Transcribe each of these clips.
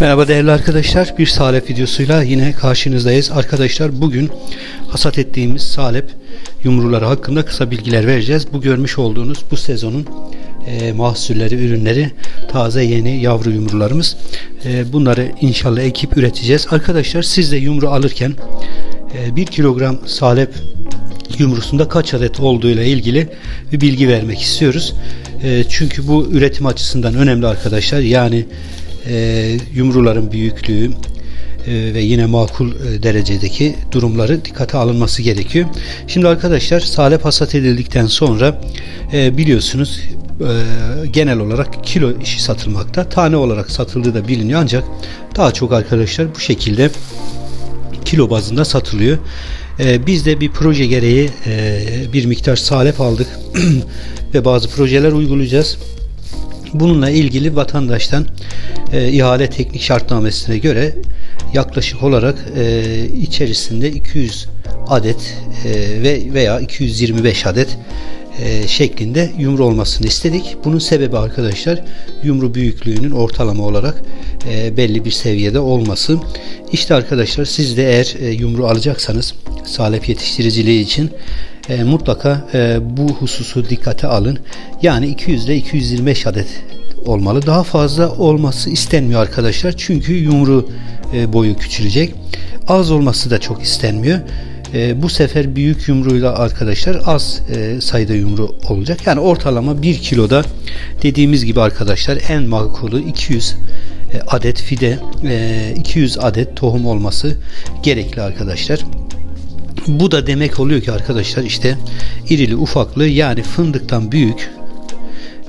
Merhaba değerli arkadaşlar. Bir salep videosuyla yine karşınızdayız. Arkadaşlar bugün hasat ettiğimiz salep yumruları hakkında kısa bilgiler vereceğiz. Bu görmüş olduğunuz bu sezonun e, mahsulleri, ürünleri taze yeni yavru yumrularımız. E, bunları inşallah ekip üreteceğiz. Arkadaşlar siz de yumru alırken 1 kilogram salep yumrusunda kaç adet olduğuyla ilgili bir bilgi vermek istiyoruz. E, çünkü bu üretim açısından önemli arkadaşlar. Yani e, yumruların büyüklüğü e, ve yine makul e, derecedeki durumları dikkate alınması gerekiyor. Şimdi arkadaşlar salep hasat edildikten sonra e, biliyorsunuz genel olarak kilo işi satılmakta. Tane olarak satıldığı da biliniyor ancak daha çok arkadaşlar bu şekilde kilo bazında satılıyor. Biz de bir proje gereği bir miktar salep aldık ve bazı projeler uygulayacağız. Bununla ilgili vatandaştan e, ihale teknik şartnamesine göre yaklaşık olarak e, içerisinde 200 adet e, ve veya 225 adet e, şeklinde yumru olmasını istedik. Bunun sebebi arkadaşlar yumru büyüklüğünün ortalama olarak e, belli bir seviyede olması. İşte arkadaşlar siz de eğer e, yumru alacaksanız salep yetiştiriciliği için e, mutlaka e, bu hususu dikkate alın. Yani 200 ile 225 adet olmalı. Daha fazla olması istenmiyor arkadaşlar. Çünkü yumru e, boyu küçülecek. Az olması da çok istenmiyor. E, bu sefer büyük yumruyla arkadaşlar az e, sayıda yumru olacak. Yani ortalama 1 kiloda dediğimiz gibi arkadaşlar en makulü 200 e, adet fide, e, 200 adet tohum olması gerekli arkadaşlar. Bu da demek oluyor ki arkadaşlar işte irili ufaklı yani fındıktan büyük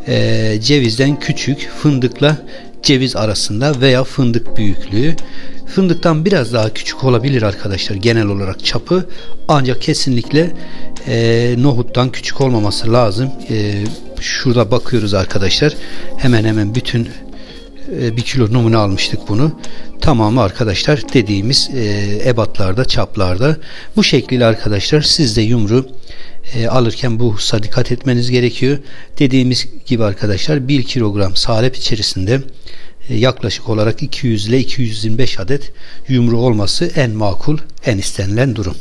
e, cevizden küçük fındıkla ceviz arasında veya fındık büyüklüğü. Fındıktan biraz daha küçük olabilir arkadaşlar genel olarak çapı. Ancak kesinlikle e, nohuttan küçük olmaması lazım. E, şurada bakıyoruz arkadaşlar. Hemen hemen bütün e, bir kilo numune almıştık bunu. Tamamı arkadaşlar dediğimiz e, ebatlarda, çaplarda. Bu şekliyle arkadaşlar siz de yumru e, alırken bu hususa dikkat etmeniz gerekiyor. Dediğimiz gibi arkadaşlar 1 kilogram salep içerisinde e, yaklaşık olarak 200 ile 225 adet yumru olması en makul, en istenilen durum.